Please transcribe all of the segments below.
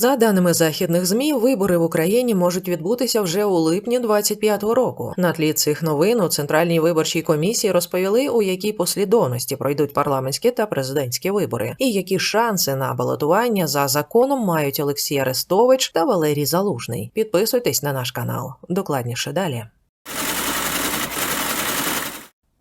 За даними західних змі, вибори в Україні можуть відбутися вже у липні 25-го року. На тлі цих новин у центральній виборчій комісії розповіли, у якій послідовності пройдуть парламентські та президентські вибори, і які шанси на балотування за законом мають Олексій Арестович та Валерій Залужний. Підписуйтесь на наш канал. Докладніше далі.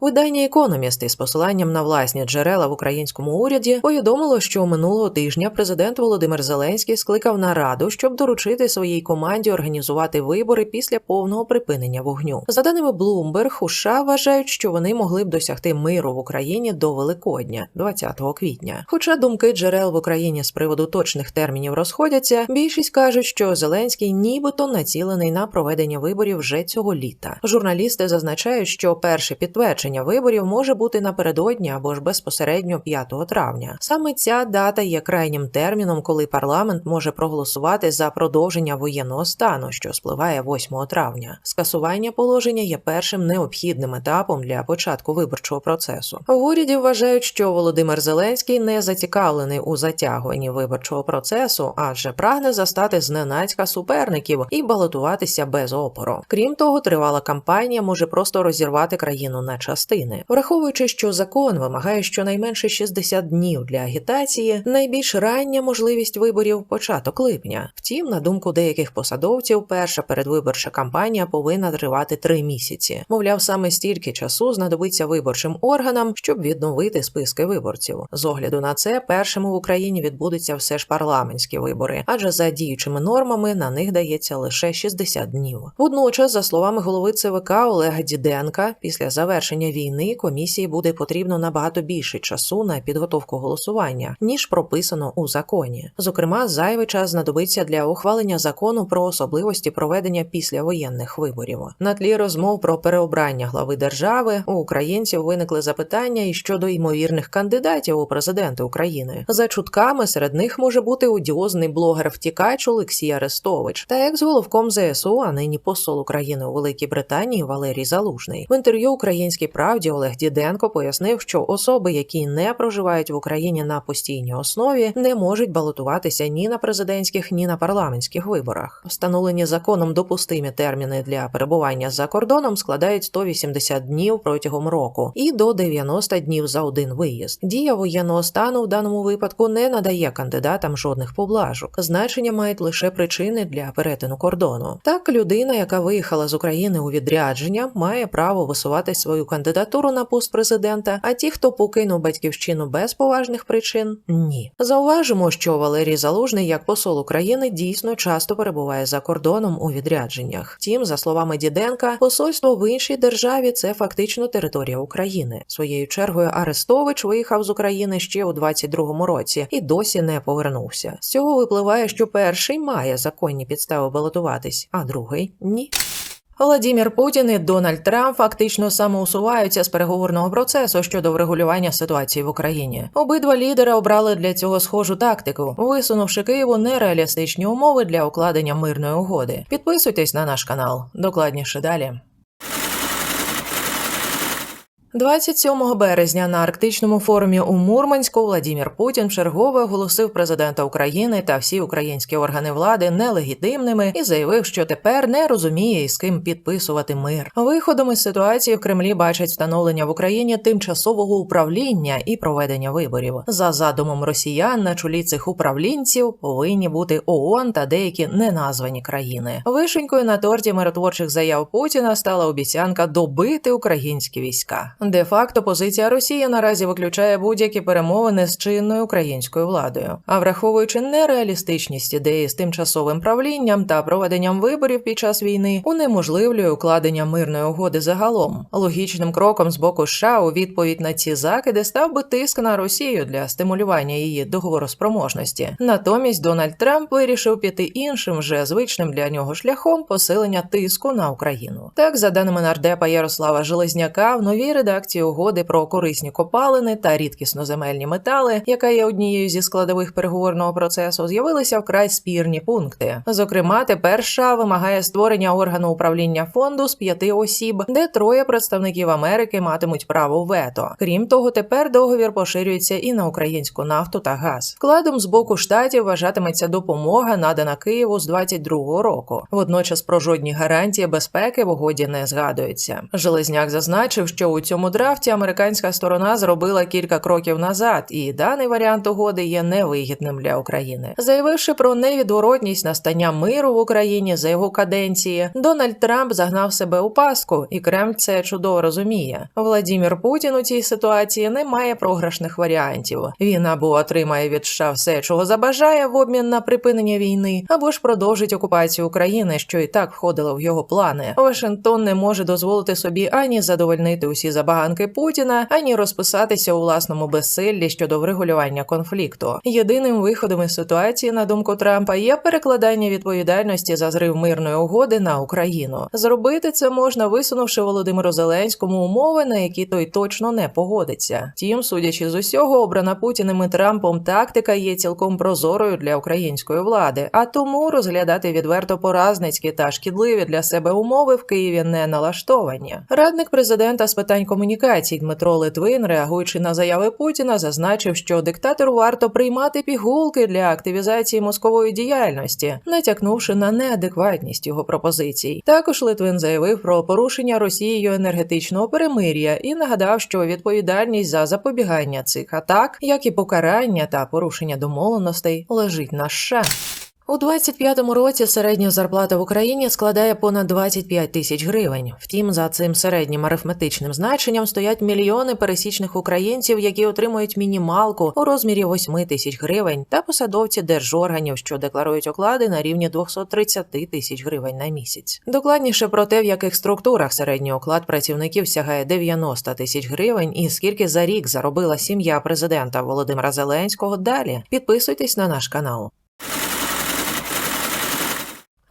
Видання «Економіст» із посиланням на власні джерела в українському уряді повідомило, що минулого тижня президент Володимир Зеленський скликав нараду, щоб доручити своїй команді організувати вибори після повного припинення вогню. За даними Bloomberg, у США вважають, що вони могли б досягти миру в Україні до Великодня, 20 квітня. Хоча думки джерел в Україні з приводу точних термінів розходяться, більшість кажуть, що Зеленський нібито націлений на проведення виборів вже цього літа. Журналісти зазначають, що перше підтвердження виборів може бути напередодні або ж безпосередньо 5 травня. Саме ця дата є крайнім терміном, коли парламент може проголосувати за продовження воєнного стану, що спливає 8 травня. Скасування положення є першим необхідним етапом для початку виборчого процесу. В уряді вважають, що Володимир Зеленський не зацікавлений у затягуванні виборчого процесу, адже прагне застати зненацька суперників і балотуватися без опору. Крім того, тривала кампанія може просто розірвати країну на частини. Враховуючи, що закон вимагає щонайменше 60 днів для агітації, найбільш рання можливість виборів початок липня. Втім, на думку деяких посадовців, перша передвиборча кампанія повинна тривати три місяці. Мовляв, саме стільки часу знадобиться виборчим органам, щоб відновити списки виборців. З огляду на це, першими в Україні відбудуться все ж парламентські вибори, адже за діючими нормами на них дається лише 60 днів. Водночас, за словами голови ЦВК Олега Діденка, після завершення війни комісії буде потрібно набагато більше часу на підготовку голосування, ніж прописано у законі. Зокрема, зайвий час знадобиться для ухвалення закону про особливості проведення післявоєнних виборів. На тлі розмов про переобрання глави держави у українців виникли запитання і щодо ймовірних кандидатів у президенти України. За чутками серед них може бути одіозний блогер-втікач Олексій Арестович та екс-головком ЗСУ, а нині посол України у Великій Британії Валерій Залужний. В інтерв'ю Українській правді Олег Діденко пояснив, що особи, які не проживають в Україні на постійній основі, не можуть балотуватися ні на президентських, ні на парламентських виборах. Встановлені законом допустимі терміни для перебування за кордоном складають 180 днів протягом року і до 90 днів за один виїзд. Дія воєнного стану в даному випадку не надає кандидатам жодних поблажок. Значення мають лише причини для перетину кордону. Так, людина, яка виїхала з України у відрядження, має право висувати свою кандидатуру на пост президента. А ті, хто покинув батьківщину без поважних причин, ні. Зауважимо, що Валерій Залужний, як посол України, дійсно часто перебуває за кордоном у відрядженнях. Втім, за словами Діденка, посольство в іншій державі це фактично територія України. Своєю чергою Арестович виїхав з України ще у 22-му році і досі не повернувся. З цього випливає, що перший має законні підстави балотуватись, а другий ні. Владімір Путін і Дональд Трамп фактично самоусуваються з переговорного процесу щодо врегулювання ситуації в Україні. Обидва лідери обрали для цього схожу тактику, висунувши Києву нереалістичні умови для укладення мирної угоди. Підписуйтесь на наш канал. Докладніше далі. 27 березня на арктичному форумі у Мурманську Владімір Путін вчергове оголосив президента України та всі українські органи влади нелегітимними і заявив, що тепер не розуміє із ким підписувати мир. Виходом із ситуації в Кремлі бачать встановлення в Україні тимчасового управління і проведення виборів. За задумом росіян на чолі цих управлінців повинні бути ООН та деякі неназвані країни. Вишенькою на торті миротворчих заяв Путіна стала обіцянка добити українські війська. Де факто позиція Росії наразі виключає будь-які перемовини з чинною українською владою. А враховуючи нереалістичність ідеї з тимчасовим правлінням та проведенням виборів під час війни, унеможливлює укладення мирної угоди загалом. Логічним кроком з боку США у відповідь на ці закиди став би тиск на Росію для стимулювання її договороспроможності. Натомість Дональд Трамп вирішив піти іншим, вже звичним для нього шляхом посилення тиску на Україну. Так, за даними нардепа Ярослава Железняка, в новій редакції редакції угоди про корисні копалини та рідкісноземельні метали, яка є однією зі складових переговорного процесу, з'явилися вкрай спірні пункти. Зокрема, тепер США вимагає створення органу управління фонду з п'яти осіб, де троє представників Америки матимуть право вето. Крім того, тепер договір поширюється і на українську нафту та газ. Вкладом з боку штатів вважатиметься допомога, надана Києву з 22-го року. Водночас про жодні гарантії безпеки в угоді не згадується. Железняк зазначив, що у цьому драфті американська сторона зробила кілька кроків назад, і даний варіант угоди є невигідним для України. Заявивши про невідворотність настання миру в Україні за його каденції, Дональд Трамп загнав себе у паску, і Кремль це чудово розуміє. Владімір Путін у цій ситуації не має програшних варіантів. Він або отримає від США все, чого забажає в обмін на припинення війни, або ж продовжить окупацію України, що і так входило в його плани. Вашингтон не може дозволити собі ані задовольнити усі забаганки Путіна, ані розписатися у власному безсиллі щодо врегулювання конфлікту. Єдиним виходом із ситуації, на думку Трампа, є перекладання відповідальності за зрив мирної угоди на Україну. Зробити це можна, висунувши Володимиру Зеленському умови, на які той точно не погодиться. Тім, судячи з усього, обрана Путіним і Трампом тактика є цілком прозорою для української влади, а тому розглядати відверто поразницькі та шкідливі для себе умови в Києві не налаштовані. Радник президента з питань комунікацій Дмитро Литвин, реагуючи на заяви Путіна, зазначив, що диктатору варто приймати пігулки для активізації мозкової діяльності, натякнувши на неадекватність його пропозицій. Також Литвин заявив про порушення Росією енергетичного перемир'я і нагадав, що відповідальність за запобігання цих атак, як і покарання та порушення домовленостей, лежить на США. У 25-му році середня зарплата в Україні складає понад 25 тисяч гривень. Втім, за цим середнім арифметичним значенням стоять мільйони пересічних українців, які отримують мінімалку у розмірі 8 тисяч гривень, та посадовці держорганів, що декларують оклади на рівні 230 тисяч гривень на місяць. Докладніше про те, в яких структурах середній оклад працівників сягає 90 тисяч гривень, і скільки за рік заробила сім'я президента Володимира Зеленського. Далі підписуйтесь на наш канал.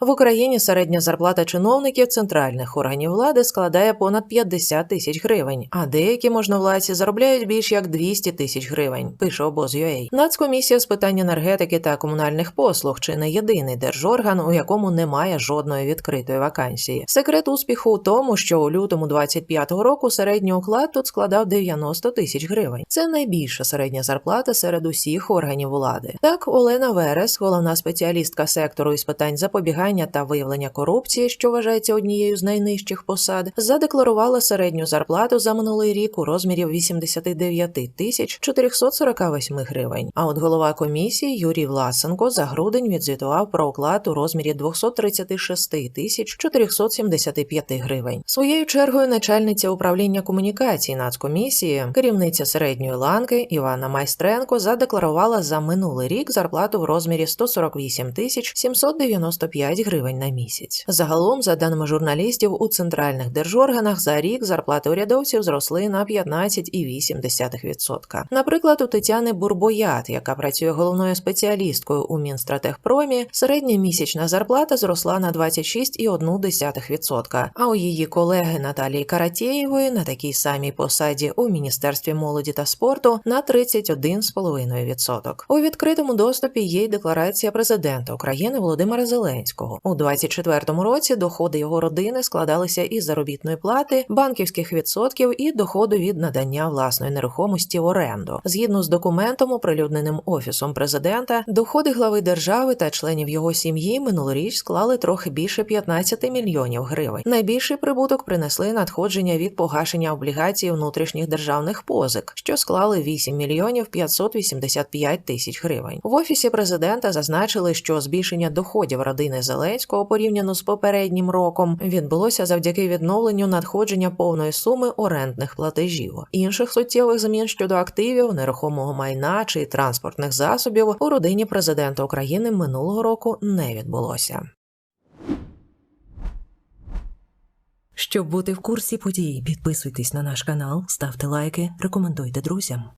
В Україні середня зарплата чиновників центральних органів влади складає понад 50 тисяч гривень, а деякі можновладці заробляють більш як 200 тисяч гривень. Пише обоз.ua. Нацкомісія з питань енергетики та комунальних послуг чи не єдиний держорган, у якому немає жодної відкритої вакансії. Секрет успіху у тому, що у лютому 25-го року середній оклад тут складав 90 тисяч гривень. Це найбільша середня зарплата серед усіх органів влади. Так, Олена Верес, головна спеціалістка сектору із питань запобігання та виявлення корупції, що вважається однією з найнижчих посад, задекларувала середню зарплату за минулий рік у розмірі 89 тисяч 448 гривень. А от голова комісії Юрій Власенко за грудень відзвітував про оклад у розмірі 236 тисяч 475 гривень. Своєю чергою начальниця управління комунікацій Нацкомісії, керівниця середньої ланки Івана Майстренко задекларувала за минулий рік зарплату в розмірі 148 тисяч 795 гривень на місяць. Загалом, за даними журналістів, у центральних держорганах за рік зарплати урядовців зросли на 15,8%. Наприклад, у Тетяни Бурбоят, яка працює головною спеціалісткою у Мінстратехпромі, середня місячна зарплата зросла на 26,1%, а у її колеги Наталії Каратєєвої на такій самій посаді у Міністерстві молоді та спорту на 31,5%. У відкритому доступі є й декларація президента України Володимира Зеленського. У 2024 році доходи його родини складалися із заробітної плати, банківських відсотків і доходу від надання власної нерухомості в оренду. Згідно з документом, оприлюдненим офісом президента, доходи глави держави та членів його сім'ї минулоріч склали трохи більше 15 мільйонів гривень. Найбільший прибуток принесли надходження від погашення облігацій внутрішніх державних позик, що склали 8 мільйонів 585 тисяч гривень. В офісі президента зазначили, що збільшення доходів родини Зеленського порівняно з попереднім роком відбулося завдяки відновленню надходження повної суми орендних платежів. Інших суттєвих змін щодо активів, нерухомого майна чи транспортних засобів у родині президента України минулого року не відбулося. Щоб бути в курсі подій, підписуйтесь на наш канал, ставте лайки, рекомендуйте друзям.